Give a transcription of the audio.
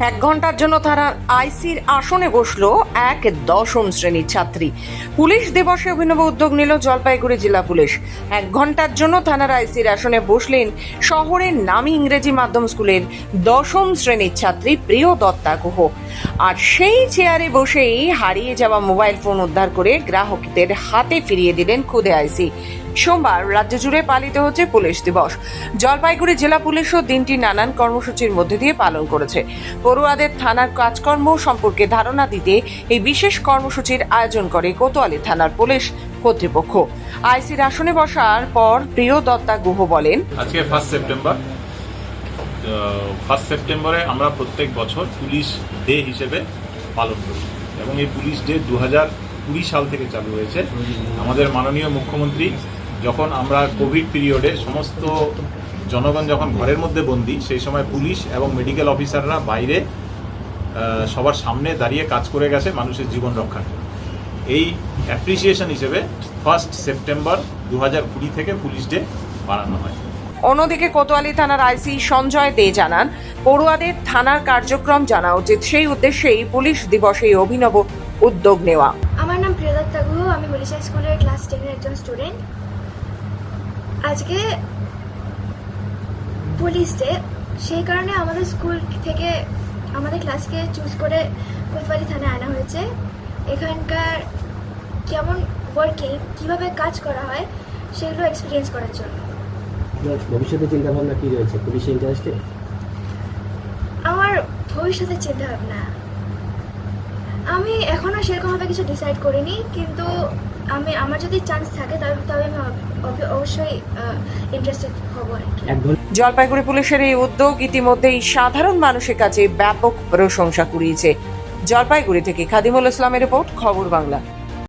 এক ঘণ্টার জন্য তারা আইসির আসনে বসল এক দশম শ্রেণির ছাত্রী। পুলিশ দিবসে অভিনব উদ্যোগ নিল জলপাইগুড়ি জেলা পুলিশ। এক ঘণ্টার জন্য থানার আইসির আসনে বসলেন শহরের নামী ইংরেজি মাধ্যম স্কুলের দশম শ্রেণির ছাত্রী প্রিয় দত্তা গুহ আর সেই চেয়ারে বসেই হারিয়ে যাওয়া মোবাইল ফোন উদ্ধার করে গ্রাহকদের হাতে ফিরিয়ে দিলেন খুদে আইসি। সোমবার রাজ্য জুড়ে পালিত হচ্ছে পুলিশ দিবস। জলপাইগুড়ি জেলা পুলিশও দিনটি নানান কর্মসূচির মধ্যে দিয়ে পালন করেছে। পড়ুয়াদের থানার কাজকর্ম সম্পর্কে ধারণা দিতে এই বিশেষ কর্মসূচির আয়োজন করে কোতোয়ালি থানার পুলিশ কর্তৃপক্ষ। আইসির আসনে বসার পর প্রিয় দত্তা গুহ বলেন, আজকে ফার্স্ট সেপ্টেম্বর ফার্স্ট সেপ্টেম্বরে আমরা প্রত্যেক বছর পুলিশ ডে হিসেবে পালন করি। এবং এই পুলিশ ডে দু কুড়ি সাল থেকে চালু হয়েছে। আমাদের মাননীয় মুখ্যমন্ত্রী যখন আমরা কোভিড পিরিয়ডে সমস্ত জনগণ যখন ঘরের মধ্যে বন্দি, সেই সময় পুলিশ এবং মেডিকেল অফিসাররা বাইরে সবার সামনে দাঁড়িয়ে কাজ করে গেছে মানুষের জীবন রক্ষার। এই অ্যাপ্রিসিয়েশন হিসেবে ফার্স্ট সেপ্টেম্বর দু হাজার কুড়ি থেকে পুলিশ ডে বাড়ানো হয়। অন্যদিকে কোতোয়ালি থানার আইসি সঞ্জয় দে জানান, পড়ুয়াদের থানার কার্যক্রম জানা উচিত সেই উদ্দেশ্যেই পুলিশ দিবসে এই অভিনব উদ্যোগ নেওয়া। আমার নাম প্রিয়দত্তা গুহ আমি হরিশা স্কুলের ক্লাস টেনের একজন স্টুডেন্ট। আজকে পুলিশ ডে, সেই কারণে আমাদের স্কুল থেকে আমাদের ক্লাসকে চুজ করে কোতোয়ালি থানায় আনা হয়েছে। এখানকার কেমন ওয়ার্কিং কীভাবে কাজ করা হয়, সেগুলো এক্সপিরিয়েন্স করার জন্য। আপনার ভবিষ্যতে চিন্তা ভাবনা কি রয়েছে? পুলিশে ইন্টারেস্টে আমার ভবিষ্যতের চিন্তা ভাবনা আমি এখনও সেরকমভাবে কিছু ডিসাইড করিনি কিন্তু আমি আমার যদি চান্স থাকে তবে তবে আমি অব- অব- অবশ্যই ইন্টারেস্টেড হব আর কি। জলপাইগুড়ি পুলিশের এই উদ্যোগ ইতিমধ্যেই সাধারণ মানুষের কাছে ব্যাপক প্রশংসা কুড়িয়েছে। জলপাইগুড়ি থেকে খাদিমুল ইসলামের রিপোর্ট খবর বাংলা।